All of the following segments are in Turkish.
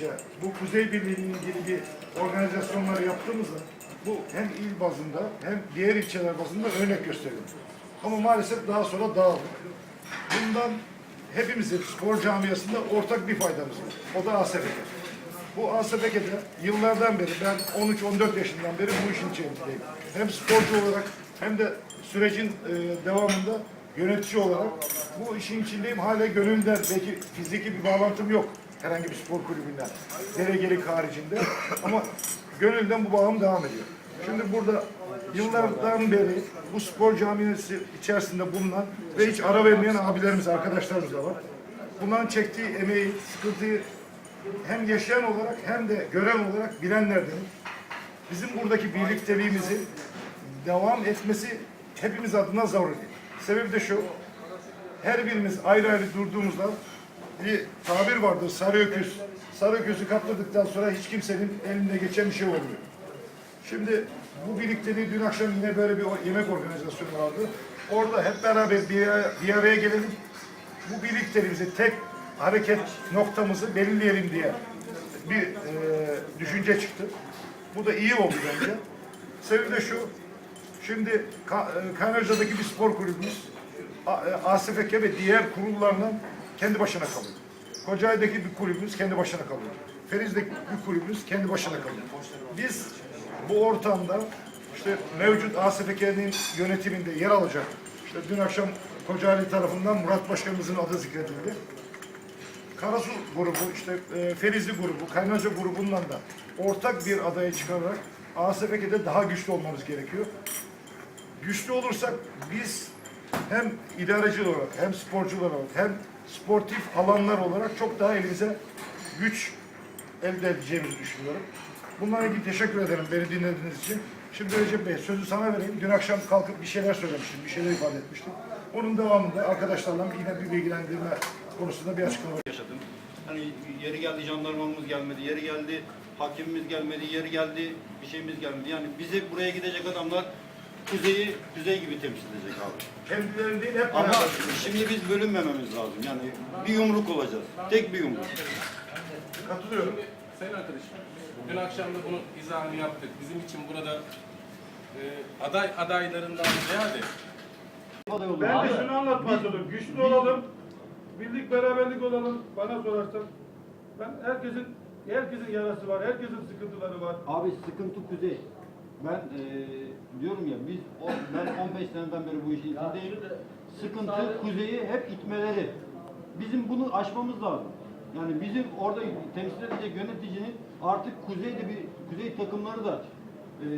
önce bu Kuzey Birliği'nin ilgili bir organizasyonları yaptığımızda bu hem il bazında hem diğer ilçeler bazında örnek gösterdim. Ama maalesef daha sonra dağıldık. Bundan hepimizin spor camiasında ortak bir faydamız var. O da ASFK. Bu ASFK'de yıllardan beri ben 13-14 yaşından beri bu işin içerisindeyim. Hem sporcu olarak hem de sürecin e, devamında yönetici olarak bu işin içindeyim. Hala gönülden belki fiziki bir bağlantım yok herhangi bir spor kulübünden. Delegelik haricinde ama gönülden bu bağım devam ediyor. Şimdi burada yıllardan beri bu spor camiası içerisinde bulunan ve hiç ara vermeyen abilerimiz, arkadaşlarımız da var. Bunların çektiği emeği, sıkıntıyı hem yaşayan olarak hem de gören olarak bilenlerdenim. Bizim buradaki birlikteliğimizin devam etmesi hepimiz adına zaruri. Sebebi de şu, her birimiz ayrı ayrı durduğumuzda bir tabir vardır, sarı öküz. Sarı öküzü kapladıktan sonra hiç kimsenin elinde geçen bir şey olmuyor. Şimdi bu birlikteliği dün akşam yine böyle bir yemek organizasyonu vardı. Orada hep beraber bir, bir araya gelelim. Bu birlikteliğimizi tek hareket noktamızı belirleyelim diye bir e, düşünce çıktı. Bu da iyi oldu bence. Sebebi de şu, şimdi Ka- e, Kaynarca'daki bir spor kulübümüz A- e, ASFK ve diğer kurullarla kendi başına kalıyor. Kocaeli'deki bir kulübümüz kendi başına kalıyor. Feriz'deki bir kulübümüz kendi başına kalıyor. Biz bu ortamda işte mevcut ASFK'nin yönetiminde yer alacak. İşte dün akşam Kocaeli tarafından Murat Başkanımızın adı zikredildi. Karasu grubu, işte e, Ferizli grubu, Kaynarca grubundan da ortak bir adaya çıkararak ASFK'de daha güçlü olmamız gerekiyor. Güçlü olursak biz hem idareci olarak hem sporcular olarak hem sportif alanlar olarak çok daha elimize güç elde edeceğimizi düşünüyorum. Bununla ilgili teşekkür ederim beni dinlediğiniz için. Şimdi Recep Bey sözü sana vereyim. Dün akşam kalkıp bir şeyler söylemiştim, bir şeyler ifade etmiştim. Onun devamında arkadaşlarla yine bir bilgilendirme konusunda bir açıklama yaşadım. Hani yeri geldi jandarmamız gelmedi, yeri geldi hakimimiz gelmedi, yeri geldi bir şeyimiz gelmedi. Yani bizi buraya gidecek adamlar kuzeyi kuzey gibi temsil edecek abi. Kendileri değil hep Ama beraber. şimdi biz bölünmememiz lazım. Yani bir yumruk olacağız. Tek bir yumruk. Katılıyorum. Sayın arkadaşım, dün akşam da bunun izahını yaptık. Bizim için burada e, aday adaylarından ziyade Ben de şunu anlatmaya çalışıyorum. Güçlü olalım, birlik beraberlik olalım. Bana sorarsan ben herkesin herkesin yarası var, herkesin sıkıntıları var. Abi sıkıntı kuzey. Ben eee, diyorum ya biz o, ben 15 seneden beri bu işin içindeyim. Sıkıntı kuzeyi hep itmeleri. Bizim bunu aşmamız lazım. Yani bizim orada temsil edecek yöneticinin artık kuzeyde bir kuzey takımları da eee,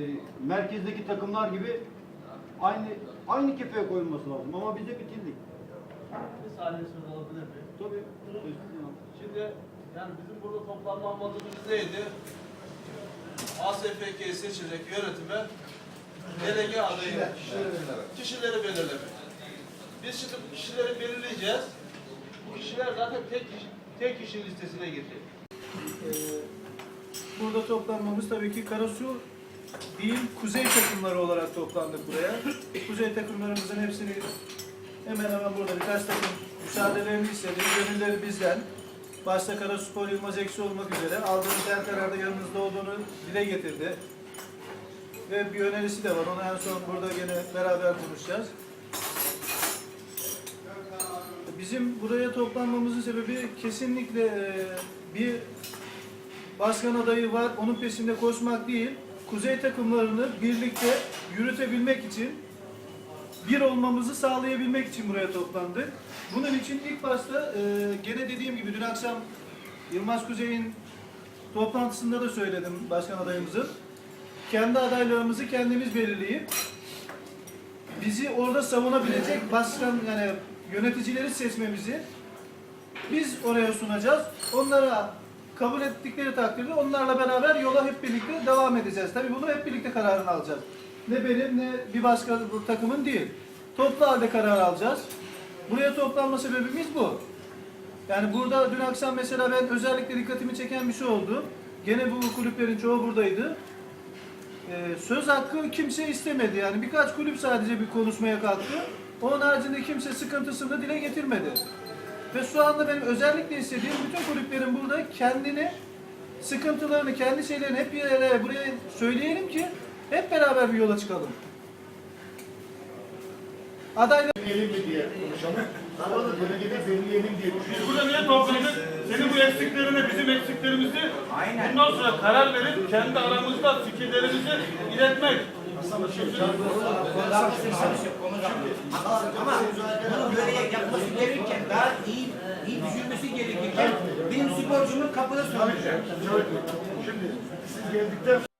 merkezdeki takımlar gibi aynı aynı kefeye koyulması lazım. Ama bize bitirdik. Bir saniye söz alabilir miyim? Tabii. Şimdi yani bizim burada toplanma amacımız neydi? ASFK'yi seçecek yönetime delege adayı kişileri belirlemek. Biz şimdi bu kişileri belirleyeceğiz. Bu kişiler zaten tek kişi, tek kişi listesine girecek. Ee, Burada toplanmamız tabii ki Karasu değil, kuzey takımları olarak toplandık buraya. Kuzey takımlarımızın hepsini hemen hemen burada birkaç takım müsaadelerini istedi. Gönülleri bizden. Başta Karaspor Yılmaz Eksi olmak üzere aldığımız her kararda yanımızda olduğunu dile getirdi. Ve bir önerisi de var. Onu en son burada gene beraber konuşacağız. Bizim buraya toplanmamızın sebebi kesinlikle e, bir başkan adayı var, onun peşinde koşmak değil, kuzey takımlarını birlikte yürütebilmek için, bir olmamızı sağlayabilmek için buraya toplandık. Bunun için ilk başta e, gene dediğim gibi dün akşam Yılmaz Kuzey'in toplantısında da söyledim başkan adayımızın. Kendi adaylarımızı kendimiz belirleyip bizi orada savunabilecek başkan yani yöneticileri seçmemizi biz oraya sunacağız. Onlara kabul ettikleri takdirde onlarla beraber yola hep birlikte devam edeceğiz. Tabii bunu hep birlikte kararını alacağız. Ne benim ne bir başka bu takımın değil. Toplu halde karar alacağız. Buraya toplanma sebebimiz bu. Yani burada dün akşam mesela ben özellikle dikkatimi çeken bir şey oldu. Gene bu kulüplerin çoğu buradaydı. Ee, söz hakkı kimse istemedi. Yani birkaç kulüp sadece bir konuşmaya kalktı. Onun haricinde kimse sıkıntısını dile getirmedi. Ve şu anda benim özellikle istediğim bütün kulüplerin burada kendini sıkıntılarını, kendi şeylerini hep bir yere buraya söyleyelim ki hep beraber bir yola çıkalım. Adaylar Belirleyelim mi diye konuşalım. Sonra da delegeyi belirleyelim diye Biz burada niye topladık? Senin bu eksiklerine bizim eksiklerimizi bundan sonra karar verip kendi aramızda fikirlerimizi iletmek. Ama bunu böyle yapması gerekirken daha iyi iyi düşünmesi gerekirken benim sporcumun kapıda soracak. Şimdi siz geldikten